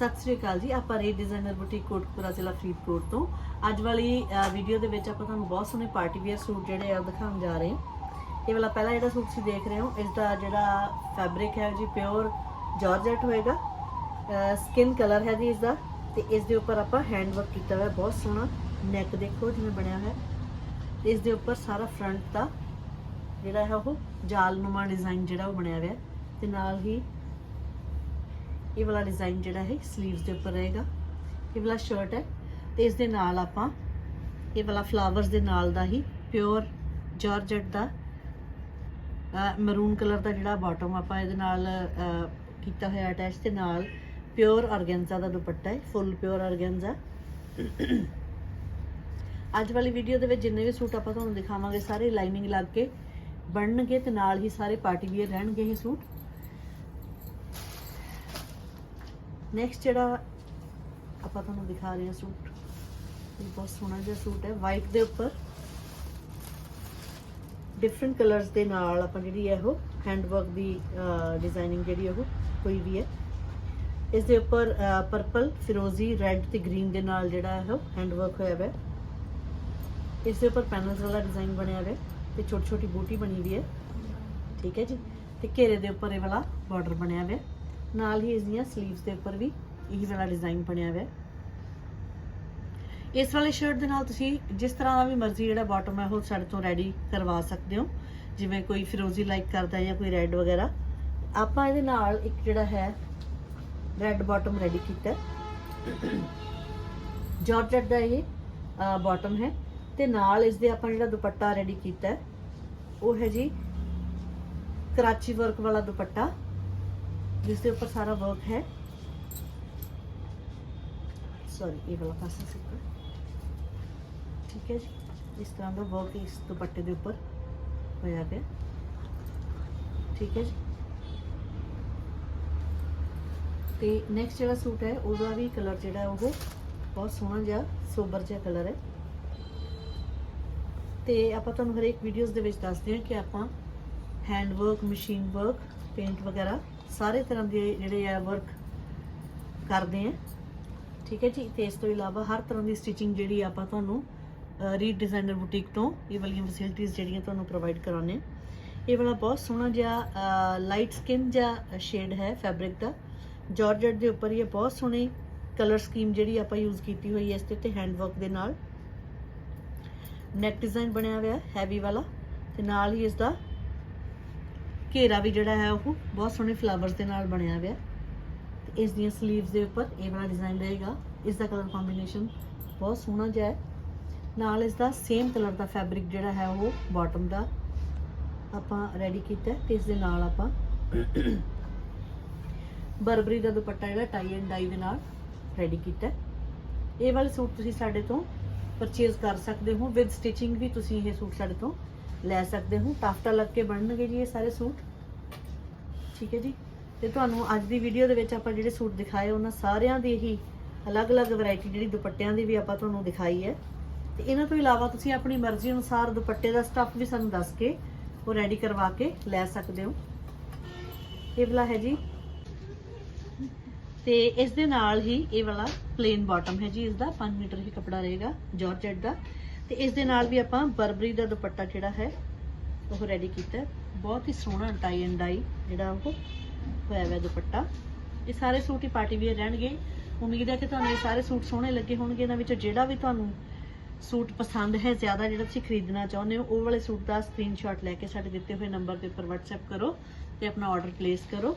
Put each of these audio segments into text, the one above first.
ਸਤਿ ਸ੍ਰੀ ਅਕਾਲ ਜੀ, ਆਪਾਂ ਰੇ ਡਿਜ਼ਾਈਨਰ ਬੁਟੀਕ ਕੋਟਪੁਰਾ ਜ਼ਿਲ੍ਹਾ ਫਰੀਦਕੋਟ ਤੋਂ। ਅੱਜ ਵਾਲੀ ਵੀਡੀਓ ਦੇ ਵਿੱਚ ਆਪਾਂ ਤੁਹਾਨੂੰ ਬਹੁਤ ਸੋਹਣੇ ਪਾਰਟੀ ਵੇਅਰ ਸੂਟ ਜਿਹੜੇ ਆ ਦਿਖਾਉਣ ਜਾ ਰਹੇ ਹਾਂ। ਇਹ ਵਾਲਾ ਪਹਿਲਾ ਜਿਹੜਾ ਸੂਟ ਤੁਸੀਂ ਦੇਖ ਰਹੇ ਹੋ, ਇਸ ਦਾ ਜਿਹੜਾ ਫੈਬਰਿਕ ਹੈ ਜੀ ਪਿਓਰ ਜਾਰਜਟ ਹੋਏਗਾ। ਸਕਿਨ ਕਲਰ ਹੈ ਜੀ ਇਸ ਦਾ ਤੇ ਇਸ ਦੇ ਉੱਪਰ ਆਪਾਂ ਹੈਂਡ ਵਰਕ ਕੀਤਾ ਹੋਇਆ ਬਹੁਤ ਸੋਹਣਾ ਨੈਕ ਦੇਖੋ ਜਿਵੇਂ ਬਣਿਆ ਹੋਇਆ। ਤੇ ਇਸ ਦੇ ਉੱਪਰ ਸਾਰਾ ਫਰੰਟ ਦਾ ਜਿਹੜਾ ਹੈ ਉਹ ਜਾਲਨੁਮਾ ਡਿਜ਼ਾਈਨ ਜਿਹੜਾ ਉਹ ਬਣਿਆ ਹੋਇਆ। ਹੈ ਤੇ ਨਾਲ ਹੀ ਇਹ ਵਾਲਾ ਡਿਜ਼ਾਈਨ ਜਿਹੜਾ ਹੈ 슬ੀਵਸ ਦੇ ਉੱਪਰ ਰਹੇਗਾ। ਇਹ ਵਾਲਾ ਸ਼ਰਟ ਹੈ ਤੇ ਇਸ ਦੇ ਨਾਲ ਆਪਾਂ ਇਹ ਵਾਲਾ ਫਲਾਵਰਸ ਦੇ ਨਾਲ ਦਾ ਹੀ ਪਿਓਰ ਜਾਰਜਟ ਦਾ ਮਰੂਨ ਕਲਰ ਦਾ ਜਿਹੜਾ ਬਾਟਮ ਆਪਾਂ ਇਹਦੇ ਨਾਲ ਕੀਤਾ ਹੋਇਆ ਅਟੈਚ ਤੇ ਨਾਲ ਪਿਓਰ ਆਰਗੈਂਜ਼ਾ ਦਾ ਦੁਪੱਟਾ ਹੈ ਫੁੱਲ ਪਿਓਰ ਆਰਗੈਂਜ਼ਾ ਅੱਜ ਵਾਲੀ ਵੀਡੀਓ ਦੇ ਵਿੱਚ ਜਿੰਨੇ ਵੀ ਸੂਟ ਆਪਾਂ ਤੁਹਾਨੂੰ ਦਿਖਾਵਾਂਗੇ, ਸਾਰੇ ਲਾਈਨਿੰਗ ਲੱਗ ਕੇ ਬਣਨਗੇ ਤੇ ਨਾਲ ਹੀ ਸਾਰੇ ਪਾਰਟੀ ਵੀਅਰ ਰਹਿਣਗੇ ਇਹ ਸੂਟ। ਨੈਕਸਟ ਜਿਹੜਾ ਆਪਾਂ ਤੁਹਾਨੂੰ ਦਿਖਾ ਰਹੇ ਹਾਂ ਸੂਟ, ਇਹ ਬਹੁਤ ਸੋਹਣਾ ਜਿਹਾ ਸੂਟ ਹੈ ਵਾਈਟ ਦੇ ਉੱਪਰ। ਡਿਫਰੈਂਟ ਕਲਰਸ ਦੇ ਨਾਲ ਆਪਾਂ ਜਿਹੜੀ ਹੈ ਉਹ ਹੈਂਡਵਰਕ ਦੀ ਡਿਜ਼ਾਈਨਿੰਗ ਜਿਹੜੀ ਉਹ ਕੋਈ ਵੀ ਹੈ। ਇਸ ਦੇ ਉੱਪਰ ਪਰਪਲ ਫਿਰੋਜ਼ੀ ਰੈੱਡ ਤੇ ਗ੍ਰੀਨ ਦੇ ਨਾਲ ਜਿਹੜਾ ਹੈ ਉਹ ਹੈਂਡਵਰਕ ਹੋਇਆ ਹੋਇਆ ਇਸ ਦੇ ਉੱਪਰ ਪੈਨਲਸ ਵਾਲਾ ਡਿਜ਼ਾਈਨ ਬਣਿਆ ਹੋਇਆ ਹੈ ਤੇ ਛੋਟੀ ਛੋਟੀ ਬੂਟੀ ਬਣੀ ਹੋਈ ਹੈ। ਠੀਕ ਹੈ ਜੀ? ਤੇ ਘੇਰੇ ਦੇ ਉੱਪਰ ਇਹ ਵਾਲਾ ਬਾਰਡਰ ਬਣਿਆ ਹੋਇਆ ਨਾਲ ਹੀ ਇਸ ਦੀਆਂ 슬ੀਵਸ ਦੇ ਉੱਪਰ ਵੀ ਇਹੀ ਵਾਲਾ ਡਿਜ਼ਾਈਨ ਬਣਿਆ ਹੋਇਆ ਹੈ। ਇਸ ਵਾਲੇ ਸ਼ਰਟ ਦੇ ਨਾਲ ਤੁਸੀਂ ਜਿਸ ਤਰ੍ਹਾਂ ਦਾ ਵੀ ਮਰਜ਼ੀ ਜਿਹੜਾ ਬਾਟਮ ਹੈ ਉਹ ਸਾਡੇ ਤੋਂ ਰੈਡੀ ਕਰਵਾ ਸਕਦੇ ਹੋ। ਜਿਵੇਂ ਕੋਈ ਫਿਰੋਜ਼ੀ ਲਾਈਕ ਕਰਦਾ ਜਾਂ ਕੋਈ ਰੈੱਡ ਵਗੈਰਾ। ਆਪਾਂ ਇਹਦੇ ਨਾਲ ਇੱਕ ਜਿਹੜਾ ਹੈ ਰੈੱਡ ਬਾਟਮ ਰੈਡੀ ਕੀਤਾ ਜਾਰਜਟ ਦਾ ਇਹ ਬਾਟਮ ਹੈ ਤੇ ਨਾਲ ਇਸ ਦੇ ਆਪਾਂ ਜਿਹੜਾ ਦੁਪੱਟਾ ਰੈਡੀ ਕੀਤਾ ਉਹ ਹੈ ਜੀ ਕਰਾਚੀ ਵਰਕ ਵਾਲਾ ਦੁਪੱਟਾ। ਜਿਸ ਦੇ ਉੱਪਰ ਸਾਰਾ ਵਰਕ ਹੈ। ਸੌਰੀ ਇਹ ਵਾਲਾ ਪਾਸਾ ਸਿੱਕਾ ਠੀਕ ਹੈ ਜੀ। ਇਸ ਤਰ੍ਹਾਂ ਦਾ ਵਰਕ ਇਸ ਦੁਪੱਟੇ ਦੇ ਉੱਪਰ ਹੋਇਆ ਪਿਆ। ਠੀਕ ਹੈ ਜੀ। ਤੇ ਨੈਕਸਟ ਜਿਹੜਾ ਸੂਟ ਹੈ, ਉਹਦਾ ਵੀ ਕਲਰ ਜਿਹੜਾ ਉਹ ਬਹੁਤ ਸੋਹਣਾ ਜਿਹਾ ਸੋਬਰ ਜਿਹਾ ਕਲਰ ਹੈ। ਤੇ ਆਪਾਂ ਤੁਹਾਨੂੰ ਹਰੇਕ ਵੀਡੀਓਜ਼ ਦੇ ਵਿੱਚ ਦੱਸਦੇ ਹਾਂ ਕਿ ਆਪਾਂ hand work machine work paint ਵਗੈਰਾ ਸਾਰੇ ਤਰ੍ਹਾਂ ਦੇ ਜਿਹੜੇ ਆ ਵਰਕ ਕਰਦੇ ਆ। ਠੀਕ ਹੈ ਜੀ? ਤੇ ਇਸ ਤੋਂ ਇਲਾਵਾ ਹਰ ਤਰ੍ਹਾਂ ਦੀ ਸਟਿਚਿੰਗ ਜਿਹੜੀ ਆਪਾਂ ਤੁਹਾਨੂੰ ਰੀਡ ਡਿਜ਼ਾਈਨਰ ਬੁਟੀਕ ਤੋਂ ਇਹ ਵਾਲੀਆਂ ਫੈਸਿਲਿਟੀਆਂ ਜਿਹੜੀਆਂ ਤੁਹਾਨੂੰ ਪ੍ਰੋਵਾਈਡ ਕਰਾਉਂਦੇ ਆ। ਇਹ ਵਾਲਾ ਬਹੁਤ ਸੋਹਣਾ ਜਿਹਾ ਲਾਈਟ ਸਕਿਨ ਜਿਹਾ ਸ਼ੇਡ ਹੈ ਫੈਬਰਿਕ ਦਾ। ਜਾਰਜਟ ਦੇ ਉੱਪਰ ਇਹ ਬਹੁਤ ਸੋਹਣੀ ਕਲਰ ਸਕੀਮ ਜਿਹੜੀ ਆਪਾਂ ਯੂਜ਼ ਕੀਤੀ ਹੋਈ ਹੈ ਇਸ ਤੇ ਤੇ ਹੈਂਡ ਵਰਕ ਦੇ ਨਾਲ। ਨੈਕ ਡਿਜ਼ਾਈਨ ਬਣਿਆ ਹੋਇਆ ਹੈਵੀ ਵਾਲਾ। ਤੇ ਨਾਲ ਹੀ ਇਸ ਦਾ ਘੇਰਾ ਵੀ ਜਿਹੜਾ ਹੈ ਉਹ ਬਹੁਤ ਸੋਹਣੇ ਫਲਾਵਰਸ ਦੇ ਨਾਲ ਬਣਿਆ ਹੋਇਆ ਹੈ। ਤੇ ਇਸ ਦੀਆਂ 슬ੀਵਸ ਦੇ ਉੱਪਰ ਇਹ ਵਾਲਾ ਡਿਜ਼ਾਈਨ ਰਹੇਗਾ। ਇਸ ਦਾ ਕਲਰ ਕੰਬੀਨੇਸ਼ਨ ਬਹੁਤ ਸੋਹਣਾ ਜਿਹਾ ਹੈ। ਨਾਲ ਇਸ ਦਾ ਸੇਮ ਕਲਰ ਦਾ ਫੈਬਰਿਕ ਜਿਹੜਾ ਹੈ ਉਹ ਬਾਟਮ ਦਾ ਆਪਾਂ ਰੈਡੀ ਕੀਤਾ ਹੈ ਤੇ ਇਸ ਦੇ ਨਾਲ ਆਪਾਂ ਬਰਬਰੀ ਦਾ ਦੁਪੱਟਾ ਜਿਹੜਾ ਟਾਈ ਐਂਡ ਡਾਈ ਦੇ ਨਾਲ ਰੈਡੀ ਕੀਤਾ ਇਹ ਵਾਲੇ ਸੂਟ ਤੁਸੀਂ ਸਾਡੇ ਤੋਂ ਪਰਚੇਜ਼ ਕਰ ਸਕਦੇ ਹੋ। ਵਿਦ ਸਟਿਚਿੰਗ ਵੀ ਤੁਸੀਂ ਇਹ ਸੂਟ ਸਾਡੇ ਤੋਂ ਲੈ ਸਕਦੇ ਹੋ। ਟਾਫਟਾ ਲੱਗ ਕੇ ਬਣਨਗੇ ਜੀ ਇਹ ਸਾਰੇ ਸੂਟ। ਠੀਕ ਹੈ ਜੀ। ਤੇ ਤੁਹਾਨੂੰ ਅੱਜ ਦੀ ਵੀਡੀਓ ਦੇ ਵਿੱਚ ਆਪਾਂ ਜਿਹੜੇ ਸੂਟ ਦਿਖਾਏ, ਉਹਨਾਂ ਸਾਰਿਆਂ ਦੀ ਹੀ ਅਲੱਗ-ਅਲੱਗ ਵੈਰਾਈਟੀ ਜਿਹੜੀ ਦੁਪੱਟਿਆਂ ਦੀ ਵੀ ਆਪਾਂ ਤੁਹਾਨੂੰ ਦਿਖਾਈ ਹੈ। ਤੇ ਇਹਨਾਂ ਤੋਂ ਇਲਾਵਾ ਤੁਸੀਂ ਆਪਣੀ ਮਰਜ਼ੀ ਅਨੁਸਾਰ ਦੁਪੱਟੇ ਦਾ ਸਟੱਫ ਵੀ ਸਾਨੂੰ ਦੱਸ ਕੇ ਉਹ ਰੈਡੀ ਕਰਵਾ ਕੇ ਲੈ ਸਕਦੇ ਹੋ। ਇਹ ਵਾਲਾ ਹੈ ਜੀ। ਤੇ ਇਸ ਦੇ ਨਾਲ ਹੀ ਇਹ ਵਾਲਾ ਪਲੇਨ ਬਾਟਮ ਹੈ ਜੀ। ਇਸ ਦਾ 5 ਮੀਟਰ ਹੀ ਕਪੜਾ ਰਹੇਗਾ ਜਾਰਜਟ ਦਾ। ਤੇ ਇਸ ਦੇ ਨਾਲ ਵੀ ਆਪਾਂ ਬਰਬਰੀ ਦਾ ਦੁਪੱਟਾ ਜਿਹੜਾ ਹੈ, ਉਹ ਰੈਡੀ ਕੀਤਾ ਬਹੁਤ ਹੀ ਸੋਹਣਾ ਟਾਈ ਐਂਡ ਡਾਈ ਜਿਹੜਾ ਉਹ ਹੋਇਆ ਹੋਇਆ ਦੁਪੱਟਾ। ਇਹ ਸਾਰੇ ਸੂਟ ਹੀ ਪਾਰਟੀ ਵੇਅਰ ਰਹਿਣਗੇ। ਉਮੀਦ ਹੈ ਕਿ ਤੁਹਾਨੂੰ ਇਹ ਸਾਰੇ ਸੂਟ ਸੋਹਣੇ ਲੱਗੇ ਹੋਣਗੇ। ਇਹਨਾਂ ਵਿੱਚੋਂ ਜਿਹੜਾ ਵੀ ਤੁਹਾਨੂੰ ਸੂਟ ਪਸੰਦ ਹੈ, ਜ਼ਿਆਦਾ ਜਿਹੜਾ ਤੁਸੀਂ ਖਰੀਦਣਾ ਚਾਹੁੰਦੇ ਹੋ, ਉਹ ਵਾਲੇ ਸੂਟ ਦਾ ਸਕਰੀਨਸ਼ਾਟ ਲੈ ਕੇ ਸਾਡੇ ਦਿੱਤੇ ਹੋਏ ਨੰਬਰ ਦੇ ਉੱਪਰ WhatsApp ਕਰੋ ਤੇ ਆਪਣਾ ਆਰਡਰ ਪਲੇਸ ਕਰੋ।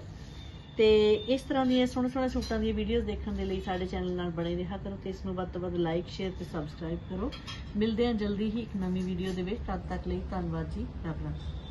ਤੇ ਇਸ ਤਰ੍ਹਾਂ ਦੀਆਂ ਸੋਹਣੇ ਸੋਹਣੇ ਸੂਟਾਂ ਦੀਆਂ ਵੀਡੀਓਜ਼ ਦੇਖਣ ਦੇ ਲਈ ਸਾਡੇ ਚੈਨਲ ਨਾਲ ਬਣੇ ਰਿਹਾ ਕਰੋ ਤੇ ਇਸ ਨੂੰ ਵੱਧ ਤੋਂ ਵੱਧ ਲਾਈਕ ਸ਼ੇਅਰ ਤੇ ਸਬਸਕ੍ਰਾਈਬ ਕਰੋ। ਮਿਲਦੇ ਹਾਂ ਜਲਦੀ ਹੀ ਇੱਕ ਨਵੀਂ ਵੀਡੀਓ ਦੇ ਵਿੱਚ। ਤਦ ਤੱਕ ਲਈ ਧੰਨਵਾਦ ਜੀ। ਰੱਬ ਰਾਖਾ।